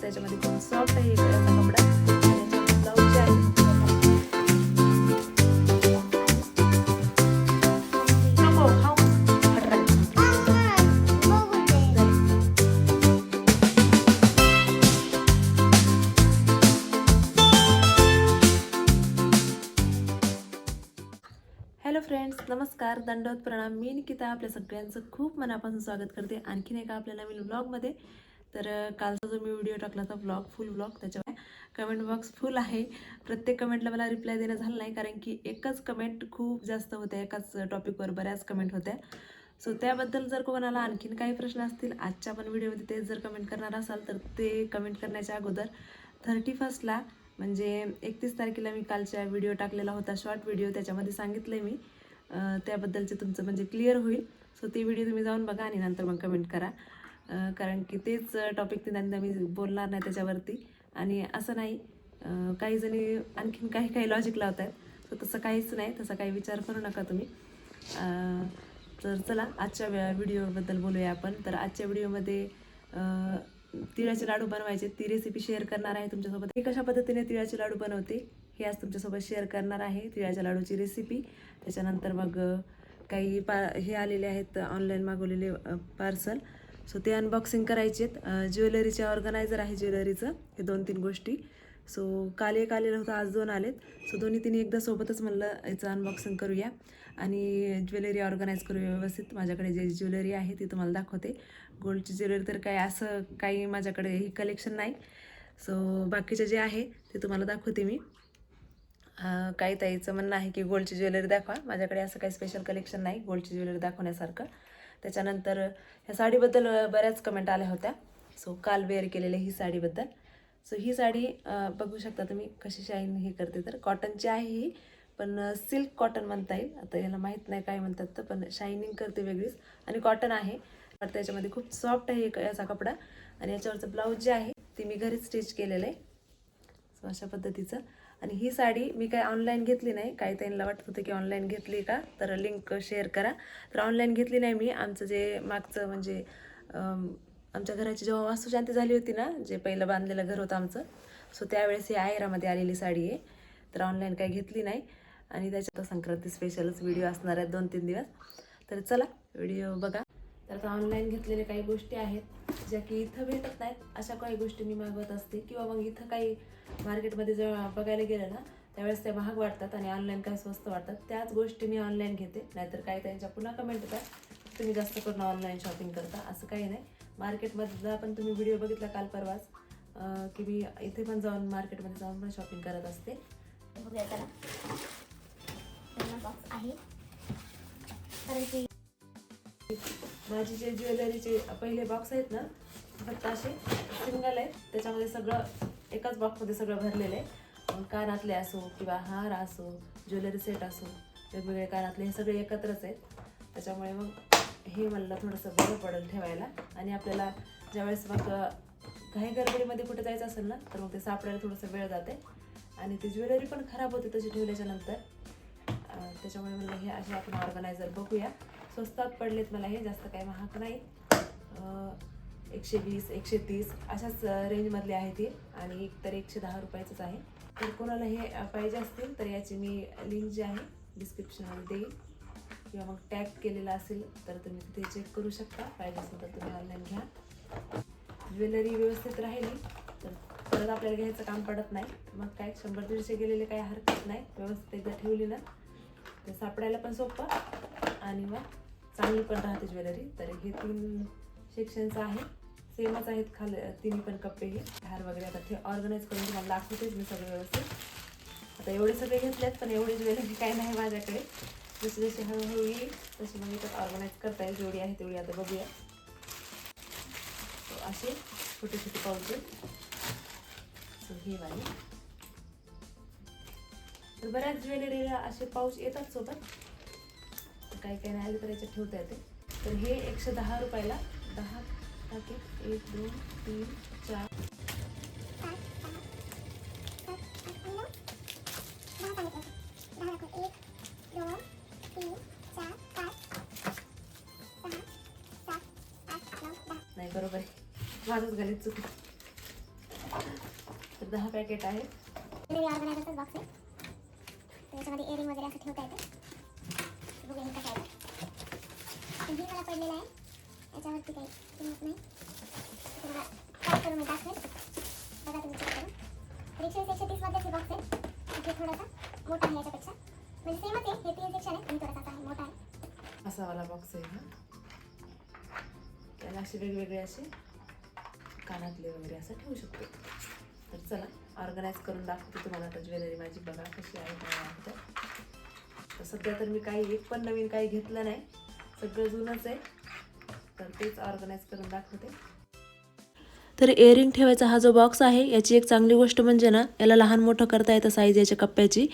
त्याच्यामध्ये सॉफ्ट आहे कपडा. हॅलो फ्रेंड्स नमस्कार. दंडवत प्रणाम. मी निकिता आपल्या सगळ्यांचं खूप मनापासून स्वागत करते. आणखीन एका आपल्या नवीन ब्लॉगमध्ये तर कालचा जो मी व्हिडिओ टाकला होता ब्लॉग फुल ब्लॉग त्याच्यामुळे कमेंट बॉक्स फुल आहे. प्रत्येक कमेंटला मला रिप्लाय देणं झालं नाही कारण की एकच कमेंट खूप जास्त होत्या एकाच टॉपिकवर बऱ्याच कमेंट होत्या. सो त्याबद्दल जर कोणाला आणखीन काही प्रश्न असतील आजच्या पण व्हिडिओमध्ये तेच जर कमेंट करणार असाल तर ते कमेंट करण्याच्या अगोदर थर्टी फर्स्टला म्हणजे एकतीस तारखेला मी कालच्या व्हिडिओ टाकलेला होता शॉर्ट व्हिडिओ त्याच्यामध्ये सांगितलं आहे मी त्याबद्दलचे तुमचं म्हणजे क्लिअर होईल. सो ती व्हिडिओ तुम्ही जाऊन बघा आणि नंतर मग कमेंट करा. कारण की तेच टॉपिक तिनंदा मी बोलणार नाही त्याच्यावरती. आणि असं नाही काही जणी आणखीन काही काही लॉजिक लावत आहेत तर तसं काहीच नाही तसा काही विचार करू नका तुम्ही. तर चला आजच्या व्हिडिओबद्दल बोलूया आपण. तर आजच्या व्हिडिओमध्ये तिळाचे लाडू बनवायचे. ती रेसिपी शेअर करणार आहे तुमच्यासोबत. मी कशा पद्धतीने तिळाचे लाडू बनवते हे आज तुमच्यासोबत शेअर करणार आहे. तिळाच्या लाडूची रेसिपी त्याच्यानंतर मग काही पा हे आलेले आहेत ऑनलाईन मागवलेले पार्सल सो ते अनबॉक्सिंग करायचे आहेत. ज्वेलरीचे ऑर्गनायझर आहे ज्वेलरीचं. हे दोन तीन गोष्टी. सो काल एक आलेलं होतं आज दोन आलेत. सो दोन्ही तिन्ही एकदा सोबतच म्हणलं याचं अनबॉक्सिंग करूया आणि ज्वेलरी ऑर्गनाईज करूया व्यवस्थित. माझ्याकडे जे ज्वेलरी आहे ती तुम्हाला दाखवते. गोल्डची ज्वेलरी तर काय असं काही माझ्याकडे ही कलेक्शन नाही. सो बाकीचे जे आहे ते तुम्हाला दाखवते मी. काही ताईचं म्हणणं आहे की गोल्डची ज्वेलरी दाखवा. माझ्याकडे असं काही स्पेशल कलेक्शन नाही गोल्डची ज्वेलरी दाखवण्यासारखं. त्याच्यानंतर ह्या साडीबद्दल बऱ्याच कमेंट आल्या होत्या. सो काल वेअर केलेल्या ही साडीबद्दल. सो ही साडी बघू शकता तुम्ही कशी शाईन हे करते तर. कॉटनची आहे ही पण सिल्क कॉटन म्हणता येईल. आता याला माहीत नाही काय म्हणतात तर पण शायनिंग करते वेगळीच. आणि कॉटन आहे. तर त्याच्यामध्ये खूप सॉफ्ट आहे एक- याचा कपडा. आणि याच्यावरचं ब्लाऊज जे आहे ते मी घरीच स्टिच केलेलं आहे. सो अशा पद्धतीचं. आणि ही साडी मी काय ऑनलाईन घेतली नाही. काही त्यांना वाटत होतं की ऑनलाईन घेतली का? तर लिंक शेअर करा. तर ऑनलाईन घेतली नाही मी. आमचं जे मागचं म्हणजे आमच्या घराची जेव्हा वास्तुशांती झाली होती ना जे पहिलं बांधलेलं घर होतं आमचं सो त्यावेळेस ही आयरामध्ये आलेली साडी आहे. तर ऑनलाईन काही घेतली नाही. आणि त्याच्यात संक्रांती स्पेशलच व्हिडिओ असणार आहेत दोन तीन दिवस. तर चला व्हिडिओ बघा. तर आता ऑनलाईन घेतलेल्या काही गोष्टी आहेत ज्या की इथं भेटत नाहीत अशा काही गोष्टी मी मागवत असते. किंवा मग इथं काही मार्केटमध्ये जेव्हा बघायला गेलं ना त्यावेळेस त्या महाग वाटतात आणि ऑनलाईन काय स्वस्त वाटतात. त्याच गोष्टी मी ऑनलाईन घेते. नाहीतर काही त्यांच्या पुन्हा कमेंट येतात. तुम्ही जास्त करून ऑनलाईन शॉपिंग करता असं काही नाही. मार्केटमधला पण तुम्ही व्हिडिओ बघितला काल परवाच की मी इथे पण जाऊन मार्केटमध्ये जाऊन पण शॉपिंग करत असते. बघूया त्याला बॉक्स आहे. कारण की माझी जे ज्वेलरीचे पहिले बॉक्स आहेत ना फक्त असे सिंगल आहेत. त्याच्यामध्ये सगळं एकाच बॉक्समध्ये सगळं भरलेलं आहे. कानातले असो किंवा हार असो ज्वेलरी सेट असो वेगवेगळे कानातले हे सगळे एकत्रच आहेत. त्याच्यामुळे मग हे मला थोडंसं बरं पडेल ठेवायला. आणि आपल्याला ज्यावेळेस मग काही गडबडीमध्ये कुठे जायचं असेल ना तर मग ते सापडायला थोडंसं वेळ जाते. आणि ती ज्वेलरी पण खराब होते तशी ठेवल्याच्या नंतर. त्याच्यामुळे मला हे असे आपण ऑर्गनायझर बघूया. स्वस्तात पडलेत मला हे जास्त काही महाग नाही. एकशे वीस एकशे तीस अशाच रेंजमधले आहे ते आणि एक तर एकशे दहा रुपयाचंच आहे. तर कोणाला हे पाहिजे असतील तर याची मी लिंक जी आहे डिस्क्रिप्शनमध्ये देईल किंवा मग टॅग केलेला असेल तर तुम्ही तिथे चेक करू शकता. पाहिजे असेल तर तुम्ही ऑनलाईन घ्या. ज्वेलरी व्यवस्थित राहिली तर परत आपल्याला घ्यायचं काम पडत नाही. मग काय शंभर दीडशे गेलेले काही हरकत नाही. व्यवस्थित एकदा ठेवली ना. ते सापडायला पण सोपं आणि मग चांगली पण राहते ज्वेलरी. तर हे तीन सेक्शनचं आहे सेमच आहेत खाल तिन्ही पण कप्पे हे. हार वगैरे आता ते ऑर्गनाईज करून तुम्हाला दाखवतेच मी सगळं व्यवस्थित. आता एवढे सगळे घेतलेत पण एवढी ज्वेलरी काही नाही माझ्याकडे. जशी जशी हळूहळू येईल तशी मग इथं ऑर्गनाईज करता येईल. जेवढी आहे तेवढी आता बघूया. असे छोटे छोटे पाऊच सो हे वाले. तर बऱ्याच ज्वेलरीला असे पाऊस येतात सोबत. काही काही नाही आले तर याच्यात ठेवता येते. तर हे एकशे दहा रुपयाला. दहा पॅकेट एक दोन तीन चार. नाही बरोबर आहे. माझंच चुकी चुकलं. दहा पॅकेट आहेत. त्याच्यामध्ये ऑर्गनायझरचाच वगैरे असं ठेवता येतं. बघूया हे कसं आहे. हे मला पडलेलं आहे. याच्यावरती काही किंमत नाही. तुम्हाला काय करून मी दाखवेल बघा तुम्ही चेक करून. तर एकशे वीस एकशे तीसमध्येच हे बॉक्स आहे. हे थोडासा मोठा आहे याच्यापेक्षा. म्हणजे सेमच आहे. हे तीन सेक्शन आहे. आणि थोडासा आहे मोठा आहे. असा वाला बॉक्स आहे ना त्याला असे वेगवेगळे असे कानातले वगैरे असं ठेवू शकतो. तर चला. ऑर्गनाईज करून दाखवते तुम्हाला आता ज्वेलरी माझी. बघा कशी आहे काय आहे तर. तर सध्या तर मी काही एक पण नवीन काही घेतलं नाही. सगळं जुनंच आहे. तर तेच ऑर्गनाईज करून दाखवते. तर एअरिंग ठेवायचा हा जो बॉक्स आहे याची एक चांगली गोष्ट म्हणजे ना याला लहान मोठं करता येतं साईज याच्या कप्प्याची.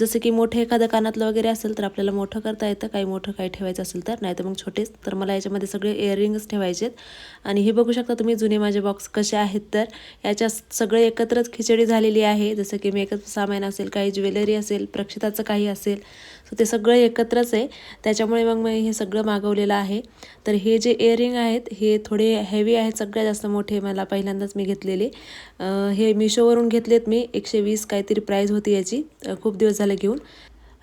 जसं की मोठे एखादं कानातलं वगैरे असेल तर आपल्याला मोठं करता येतं काही मोठं काही ठेवायचं असेल तर नाही तर मग छोटेच. तर मला याच्यामध्ये सगळे इयरिंग्स ठेवायचे आहेत आणि हे बघू शकता तुम्ही जुने माझे बॉक्स कसे आहेत तर. याच्या सगळे एकत्रच खिचडी झालेली आहे. जसं की मेकअप सामान असेल काही ज्वेलरी असेल प्रक्षिताचं काही असेल. सो ते सगळं एकत्रच आहे. त्याच्यामुळे मग मी हे सगळं मागवलेलं आहे. तर हे जे इयरिंग आहेत हे थोडे हेवी आहेत सगळ्यात जास्त मोठे मला पहिल्यांदाच मी घेतलेले. हे मिशोवरून घेतलेत मी. एकशे वीस काहीतरी प्राईज होती याची. खूप दिवस झाले घेऊन.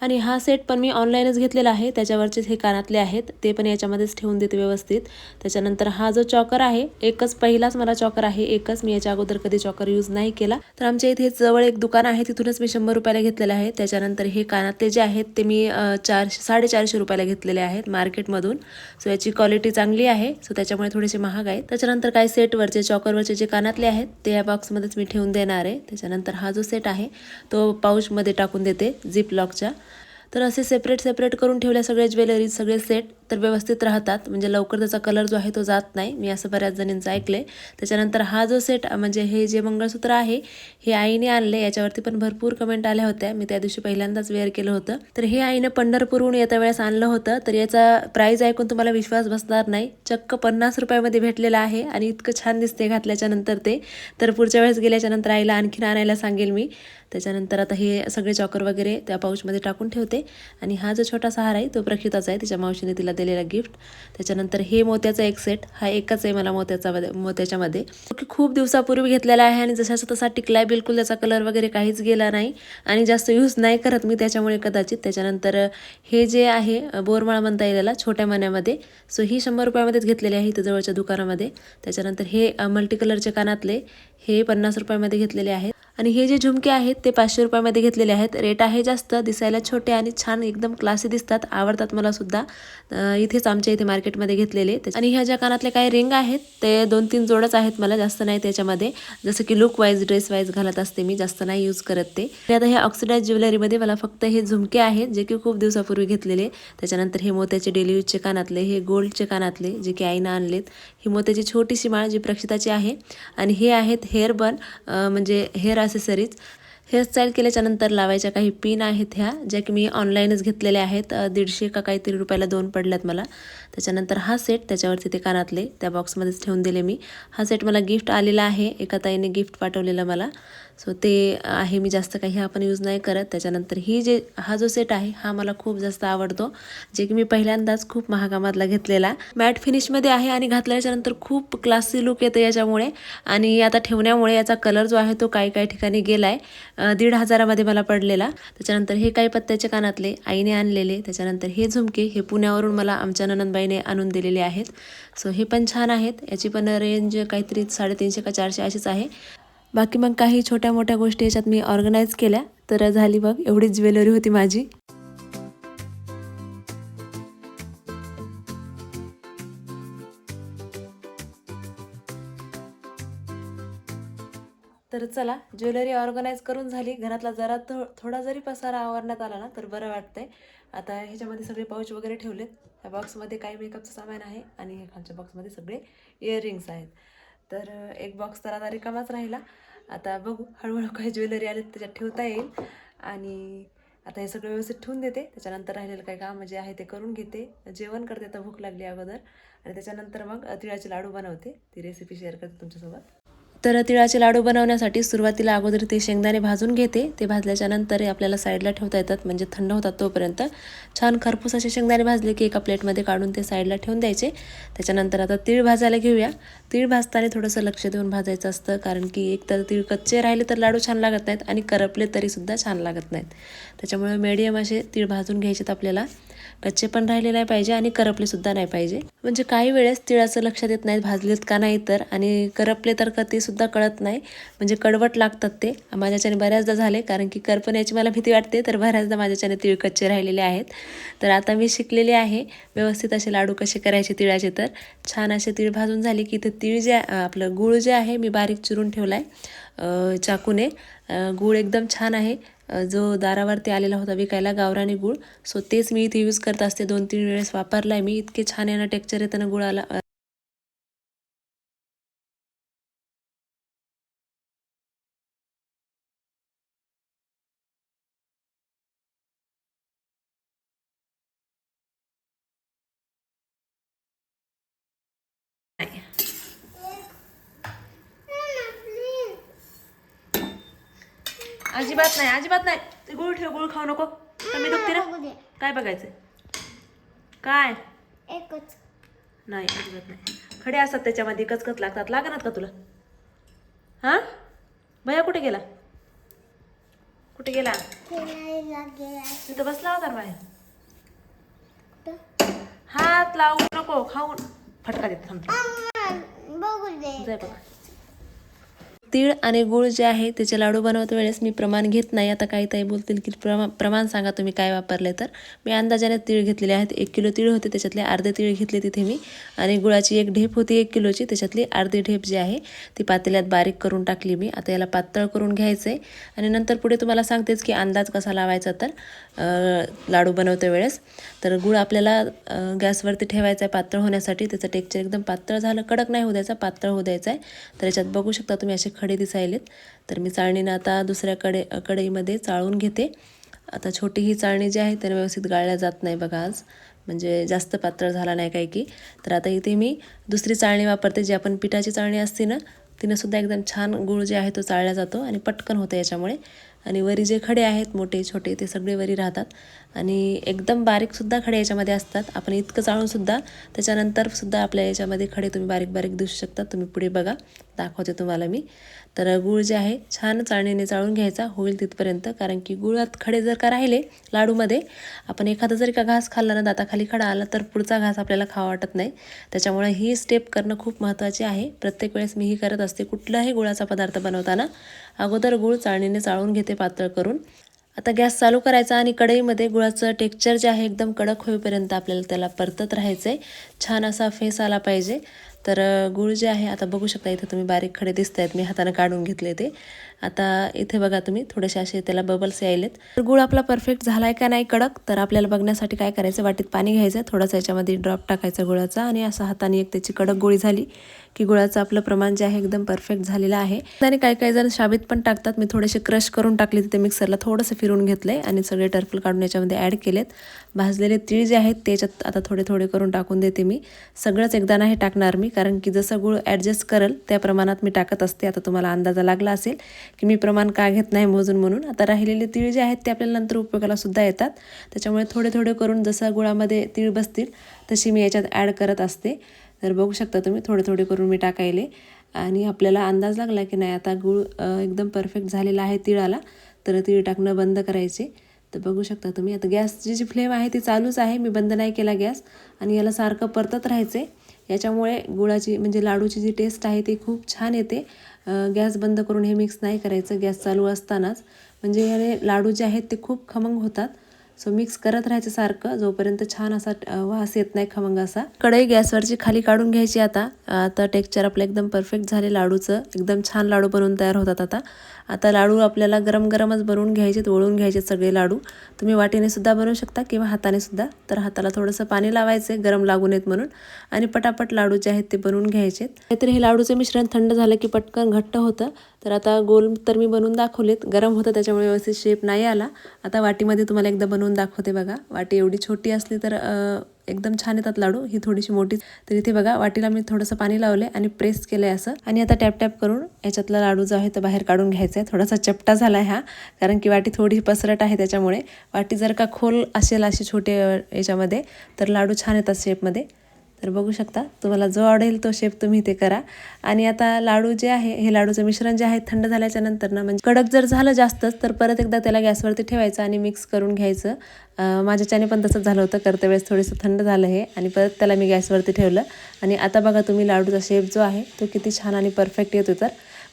आणि हा सेट पण मी ऑनलाईनच घेतलेला आहे. त्याच्यावरचेच हे कानातले आहेत ते पण याच्यामध्येच ठेवून देते व्यवस्थित. त्याच्यानंतर हा जो चॉकर आहे एकच पहिलाच मला चॉकर आहे एकच. मी याच्या अगोदर कधी चॉकर यूज नाही केला. तर आमच्या इथे जवळ एक दुकान आहे तिथूनच मी शंभर रुपयाला घेतलेलं आहे. त्याच्यानंतर हे कानातले जे आहेत ते मी चारशे साडेचारशे रुपयाला घेतलेले आहेत मार्केटमधून. सो याची क्वालिटी चांगली आहे. सो त्याच्यामुळे थोडेसे महाग आहेत. त्याच्यानंतर काही सेटवरचे चॉकरवरचे जे कानातले आहेत ते या बॉक्समध्येच मी ठेवून देणार आहे. त्याच्यानंतर हा जो सेट आहे तो पाऊचमध्ये टाकून देते झिप लॉकच्या तर असे सेपरेट सेपरेट करून ठेवल्या सगळे ज्वेलरीज सगळे सेट तर व्यवस्थित राहतात. म्हणजे लवकर त्याचा कलर जो आहे तो जात नाही. मी असं बऱ्याच जणींचं ऐकले त्याच्यानंतर हा जो सेट म्हणजे हे जे मंगळसूत्र आहे हे आईने आणले याच्यावरती पण भरपूर कमेंट आल्या होत्या. मी त्या दिवशी पहिल्यांदाच वेअर केलं होतं. तर हे आईनं पंढरपूरहून येत्या वेळेस आणलं होतं. तर याचा प्राईज ऐकून तुम्हाला विश्वास बसणार नाही. चक्क पन्नास रुपयामध्ये भेटलेलं आहे आणि इतकं छान दिसते घातल्याच्या नंतर ते. तर पुढच्या वेळेस गेल्याच्यानंतर आईला आणखीन आणायला सांगेल मी. त्याच्यानंतर आता हे सगळे चॉकर वगैरे त्या पाऊचमध्ये टाकून ठेवते. आणि हा जो छोटासा हार आहे तो प्रक्षिताचा आहे. तिच्या मावशीने तिला दिलेला गिफ्ट. त्याच्यानंतर हे मोत्याचा एक सेट हा एकच आहे मला मोत्याचा मोत्याच्यामध्ये. की खूप दिवसापूर्वी घेतलेला आहे आणि जशाचा तसा टिकलाय बिलकुल त्याचा कलर वगैरे काहीच गेला नाही आणि जास्त यूज नाही करत मी त्याच्यामुळे कदाचित. त्याच्यानंतर हे जे आहे बोरमाळ म्हणता येईल छोट्या मण्यामध्ये. सो ही शंभर रुपयामध्येच घेतलेली आहे इथं जवळच्या दुकानामध्ये. त्याच्यानंतर हे मल्टी कलरचे कानातले हे पन्नास रुपयामध्ये घेतलेले आहेत. आणि हे जे झुमके आहेत ते पाचशे रुपयामध्ये घेतलेले आहेत. रेट आहे जास्त दिसायला छोटे आणि छान एकदम क्लासी दिसतात. आवडतात मला सुद्धा. इथेच आमच्या इथे मार्केटमध्ये घेतलेले. आणि ह्या ज्या कानातले काही रिंग आहेत ते दोन तीन जोडच आहेत मला जास्त नाही त्याच्यामध्ये. जसं की लुक वाईज ड्रेस वाईज घालत असते मी जास्त नाही यूज करत ते. आता ह्या ऑक्सिडाईज ज्वेलरीमध्ये मला फक्त हे झुमके आहेत जे की खूप दिवसापूर्वी घेतलेले. त्याच्यानंतर हे मोत्याचे डेली यूजचे कानातले हे गोल्डचे कानातले जे की आईनं आणलेत. ही मोत्याची छोटीशी माळ जी प्रक्षिताची आहे. आणि हे आहेत हेअर बन म्हणजे हेअर ॲसेसरीज हेअरस्टाईल केल्याच्यानंतर लावायच्या काही पिन आहेत ह्या ज्या की मी ऑनलाईनच घेतलेल्या आहेत. दीडशे का काहीतरी रुपयाला दोन पडल्यात मला. त्याच्यानंतर हा सेट त्याच्यावरती ते कानातले त्या बॉक्समध्येच ठेवून दिले मी. हा सेट मला गिफ्ट आलेला आहे. एका ताईने गिफ्ट पाठवलेला मला. सो ते आहे मी जास्त काही आपण यूज नाही करत. त्याच्यानंतर ही जे हा जो सेट आहे हा मला खूप जास्त आवडतो. जे की मी पहिल्यांदाच खूप महागामातला घेतलेला. मॅट फिनिशमध्ये आहे आणि घातल्याच्यानंतर खूप क्लासी लुक येतो याच्यामुळे. आणि आता ठेवण्यामुळे याचा कलर जो आहे तो काही काही ठिकाणी गेला आहे दीड हजारामध्ये मला पडलेला. त्याच्यानंतर हे काही पत्त्याचे कानातले आईने आणलेले. त्याच्यानंतर हे झुमके हे पुण्यावरून मला आमच्या ननंदबाई ताईने आणून दिलेले आहेत. सो हे पण छान आहेत. याची पण रेंज काहीतरी साडेतीनशे का चारशे अशीच आहे. बाकी मग काही छोट्या मोठ्या गोष्टी याच्यात मी ऑर्गनाईज केल्या. तर झाली बघ एवढी ज्वेलरी होती माझी. तर चला ज्वेलरी ऑर्गनाईज करून झाली. घरातला जरा थो थोडा जरी पसारा आवरण्यात आला ना तर बरं वाटतंय. आता ह्याच्यामध्ये सगळे पाऊच वगैरे ठेवलेत. ह्या बॉक्समध्ये काही मेकअपचं सामान आहे आणि हे खालच्या बॉक्समध्ये सगळे इयरिंग्स आहेत. तर एक बॉक्स तर आता रिकामाच राहिला. आता बघू हळूहळू काही ज्वेलरी आले त्याच्यात ठेवता येईल. आणि आता हे सगळं व्यवस्थित ठेवून देते. त्याच्यानंतर राहिलेलं काही काम जे आहे ते करून घेते. जेवण करते तर भूक लागली अगोदर. आणि त्याच्यानंतर मग तिळाचे लाडू बनवते. ती रेसिपी शेअर करते तुमच्यासोबत. तर तिळाचे लाडू बनवण्यासाठी सुरुवातीला अगोदर ते शेंगदाणे भाजून घेते. ते भाजल्याच्या नंतर आपल्याला साईडला ठेवता येतात म्हणजे थंड होतात तोपर्यंत. छान खरपूस असे शेंगदाणे भाजले की एका प्लेटमध्ये काढून ते साईडला ठेवून द्यायचे. त्याच्यानंतर आता तीळ भाजायला घेऊया. तीळ भाजताना थोडंसं लक्ष देऊन भाजायचं असतं कारण की एक तर तीळ कच्चे राहिले तर लाडू छान लागत नाहीत आणि करपले तरीसुद्धा छान लागत नाहीत. त्याच्यामुळे मीडियम असे तीळ भाजून घ्यायचेत आपल्याला. कच्चे पण राहिले नाही पाहिजे आणि करपले सुद्धा नाही पाहिजे. म्हणजे काही वेळेस तिळाचं लक्षात येत नाहीत भाजलेत का नाही तर आणि करपले तर का ते सुद्धा कळत नाही. म्हणजे कडवट लागतात ते. माझ्याच्याने बऱ्याचदा झाले कारण की करपण्याची मला भीती वाटते तर बऱ्याचदा माझ्याच्याने तिळ कच्चे राहिलेले आहेत. तर आता मी शिकलेले आहे व्यवस्थित असे लाडू कसे करायचे तिळाचे तर. छान असे तीळ भाजून झाले की ते तीळ जे आपलं गूळ जे आहे मी बारीक चिरून ठेवला आहे चाकूने. गूळ एकदम छान आहे. जो दारावरती आलेला होता विकायला गावरानी गूळ सो तेच मी इथे यूज करत असते. दोन तीन वेळेस वापरला आहे मी. इतके छान यानं टेक्चर येताना गुळ गुळाला अजिबात नाही अजिबात नाही. ते गुळ ठेव गुळ खाऊ नको. कमी दुखते ना? काय बघायचं काय? एकच. नाही अजिबात नाही. खडे असतात त्याच्यामध्ये कचकच लागतात. लागणार का तुला? हां? भैया कुठे गेला? कुठे गेला? तिथं बसला होता बाहेर. हात लावू नको खाऊन. फटका देत थांबतो बघू दे. जाय बघा. तीळ आणि गुळ जे आहे त्याचे लाडू बनवत वेळेस मी प्रमाण घेत नाही. आता काही ताई बोलतील की प्रमा प्रमाण सांगा तुम्ही काय वापरले तर. मी अंदाजाने तीळ घेतलेले आहेत. एक किलो तीळ होते त्याच्यातले अर्धे तीळ घेतले तिथे मी. आणि गुळाची एक ढेप होती एक किलोची. त्याच्यातली अर्धी ढेप जी आहे ती पातेल्यात बारीक करून टाकली मी. आता याला पातळ करून घ्यायचं. आहे आणि नंतर पुढे तुम्हाला सांगतेच की अंदाज कसा लावायचा तर लाडू बनवते वेळेस. तर गुळ आपल्याला गॅसवरती ठेवायचा आहे पातळ होण्यासाठी. त्याचं टेक्चर एकदम पातळ झालं. कडक नाही होऊ द्यायचा पातळ होऊ द्यायचा आहे. तर याच्यात बघू शकता तुम्ही असे खडे खडे दिसायलेत. तर मी चाळणीनं आता दुसऱ्या कडे कढईमध्ये चाळून घेते. आता छोटी ही चाळणी जी आहे त्याला व्यवस्थित गाळल्या जात नाही बघा आज. म्हणजे जास्त पातळ झाला नाही काही की. तर आता इथे मी दुसरी चाळणी वापरते जी आपण पिठाची चाळणी असते ना तिनंसुद्धा एकदम छान गुळ जे आहे तो चाळला जातो आणि पटकन होतं याच्यामुळे. आणि वरी जे खडे आहेत मोठे छोटे ते सगळे वरी राहतात. आणि एकदम बारीकसुद्धा खडे याच्यामध्ये असतात. आपण इतकं चाळूनसुद्धा त्याच्यानंतरसुद्धा आपल्या याच्यामध्ये खडे तुम्ही बारीक बारीक दिसू शकता. तुम्ही पुढे बघा. दाखवते तुम्हाला मी. तर गुळ जे आहे छान चाळणीने चाळून घ्यायचा. होईल तिथपर्यंत. कारण की गुळात खडे जर का राहिले लाडूमध्ये आपण एखादा जरी का घास खाल्ला ना दाताखाली खडा आला तर पुढचा घास आपल्याला खावा वाटत नाही. त्याच्यामुळे ही स्टेप करणं खूप महत्त्वाची आहे. प्रत्येक वेळेस मी ही करत असते. कुठलाही गुळाचा पदार्थ बनवताना अगोदर गुळ चाळणीने चाळून घेते पातळ करून. आता गॅस चालू करायचा आणि कढईमध्ये गुळाचं टेक्चर जे आहे एकदम कडक होईपर्यंत आपल्याला त्याला परतत राहायचं आहे छान असा फेस आला पाहिजे. तर गुळ जे आहे आता बघू शकता इथे तुम्ही बारीक खडे दिसत आहेत मी हाताने काढून घेतले ते. आता इथे बघा तुम्ही थोडेसे असे त्याला बबल्स यायलेत. तर गुळ आपला परफेक्ट झाला आहे का नाही कडक? तर आपल्याला बघण्यासाठी काय करायचं वाटीत पाणी घ्यायचं थोडासा याच्यामध्ये ड्रॉप टाकायचा गुळाचा आणि असा हाताने एक त्याची कडक गोळी झाली की गुळाचं आपलं प्रमाण जे आहे एकदम परफेक्ट झालेलं आहे. आणि काही काही जण शाबीत पण टाकतात. मी थोडेसे क्रश करून टाकले तिथे मिक्सरला थोडंसं फिरून घेतलंय आणि सगळे टर्फल काढून याच्यामध्ये ॲड केलेत. भाजलेले तीळ जे आहेत त्याच्यात आता थोडे थोडे करून टाकून देते मी. सगळंच एकदा नाही टाकणार मी कारण की जसं गुळ ॲडजस्ट करेल त्या प्रमाणात मी टाकत असते. आता तुम्हाला अंदाजा लागला असेल. की मी प्रमाण का घेत नाही मोजून म्हणून. आता राहिलेले तीळ जे आहेत ते आपल्याला नंतर उपयोगाला सुद्धा येतात. त्याच्यामुळे थोडे थोडे करून जसं गुळामध्ये तीळ बसतील तशी मी याच्यात ॲड करत असते. तर बघू शकता तुम्ही थोडे थोडे करून मी टाकायले. आणि आपल्याला अंदाज लागला की नाही आता गूळ एकदम परफेक्ट झालेला आहे तिळाला तर तीळ टाकणं बंद करायचे. तर बघू शकता तुम्ही आता गॅसची जी फ्लेम आहे ती चालूच आहे मी बंद नाही केला गॅस. आणि याला सारखं परतत राहायचे याच्यामुळे गुळाची म्हणजे लाडूची जी टेस्ट आहे ती खूप छान येते. गॅस बंद करून हे मिक्स नाही करायचं. गॅस चालू असतानाच. म्हणजे याने लाडू जे आहेत ते खूप खमंग होतात. सो मिक्स करत राहायचं सारखं. जोपर्यंत छान असा वास येत नाही खमंग असा. कढई गॅसवरची खाली काढून घ्यायची आता. आता टेक्चर आपलं एकदम परफेक्ट झाले लाडूचं. एकदम छान लाडू बनवून तयार होतात आता. आता लाडू आपल्याला गरम गरमच बनवून घ्यायचे वळून घ्यायचे सगळे लाडू. तुम्ही वाटीने सुद्धा बनवू शकता किंवा हाताने सुद्धा. तर हाताला थोडंसं पाणी लावायचं गरम लागू नयेत म्हणून. आणि पटापट लाडू जे आहेत ते बनवून घ्यायचे नाहीतर हे लाडूचं मिश्रण थंड झालं की पटकन घट्ट होतं. तर आता गोल तर मी बनवून दाखवलेत. गरम होतं त्याच्यामुळे व्यवस्थित शेप नाही आला. आता वाटीमध्ये तुम्हाला एकदा बनवून दाखवते बघा. वाटी एवढी छोटी असली तर एकदम छान येतात लाडू. ही थोडीशी मोठी. तर इथे बघा वाटीला मी थोडंसं पाणी लावले आणि प्रेस केलंय असं. आणि आता टॅप टॅप करून याच्यातला लाडू जो आहे तो बाहेर काढून घ्यायचा आहे थोडासा चपटा झाला आहे हा कारण की वाटी थोडी पसरट आहे त्याच्यामुळे. वाटी जर का खोल असेल अशी छोटे याच्यामध्ये तर लाडू छान येतात शेपमध्ये तर बघू शकता तुम्हाला जो आवडेल तो शेप तुम्ही ते करा. आणि आता लाडू जे आहे हे लाडूचं मिश्रण जे आहे थंड झाल्याच्यानंतर ना म्हणजे कडक जर झालं जास्तच तर परत एकदा त्याला गॅसवरती ठेवायचं आणि मिक्स करून घ्यायचं. माझ्याच्याने पण तसंच झालं होतं करते वेळेस थोडंसं थंड झालं हे आणि परत त्याला मी गॅसवरती ठेवलं. आणि आता बघा तुम्ही लाडूचा शेप जो आहे तो किती छान आणि परफेक्ट येतो तर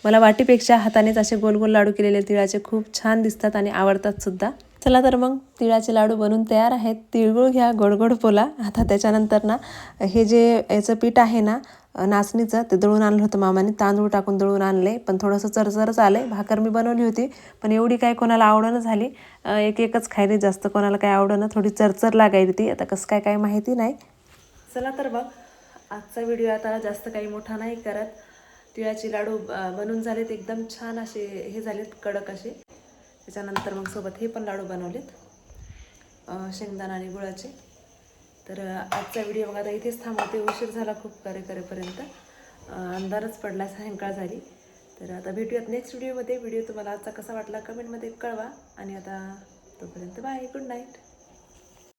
मला वाटीपेक्षा हातानेच असे गोल गोल लाडू केलेले तिळाचे खूप छान दिसतात आणि आवडतात सुद्धा. चला तर मग तिळाचे लाडू बनून तयार आहेत. तिळगुळ घ्या गोडगोड बोला. पोला आता त्याच्यानंतर ना हे जे याचं पीठ आहे ना नाचणीचं ते दळून आणलं होतं मामाने. तांदूळ टाकून दळून आणले. पण थोडंसं चरचरच आलं. भाकर मी बनवली होती पण एवढी काय कोणाला आवडणं झाली. एक एकच खायली. जास्त कोणाला काय आवडणं थोडी चरचर लागायली ती. आता कसं काय काय माहिती नाही. चला तर बघ आजचा व्हिडिओ आता जास्त काही मोठा नाही करत. तिळाचे लाडू बनून झालेत. एकदम छान असे हे झालेत कडक असे. त्याच्यानंतर मग सोबत हे पण लाडू बनवलेत. शेंगदाणा आणि गुळाचे. तर आजचा व्हिडिओ मग आता इथेच थांबवते. उशीर झाला खूप करे करेपर्यंत अंधारच पडला सायंकाळ झाली. तर आता भेटूयात नेक्स्ट व्हिडिओमध्ये. व्हिडिओ तुम्हाला आजचा कसा वाटला कमेंटमध्ये कळवा. आणि आता तोपर्यंत बाय गुड नाईट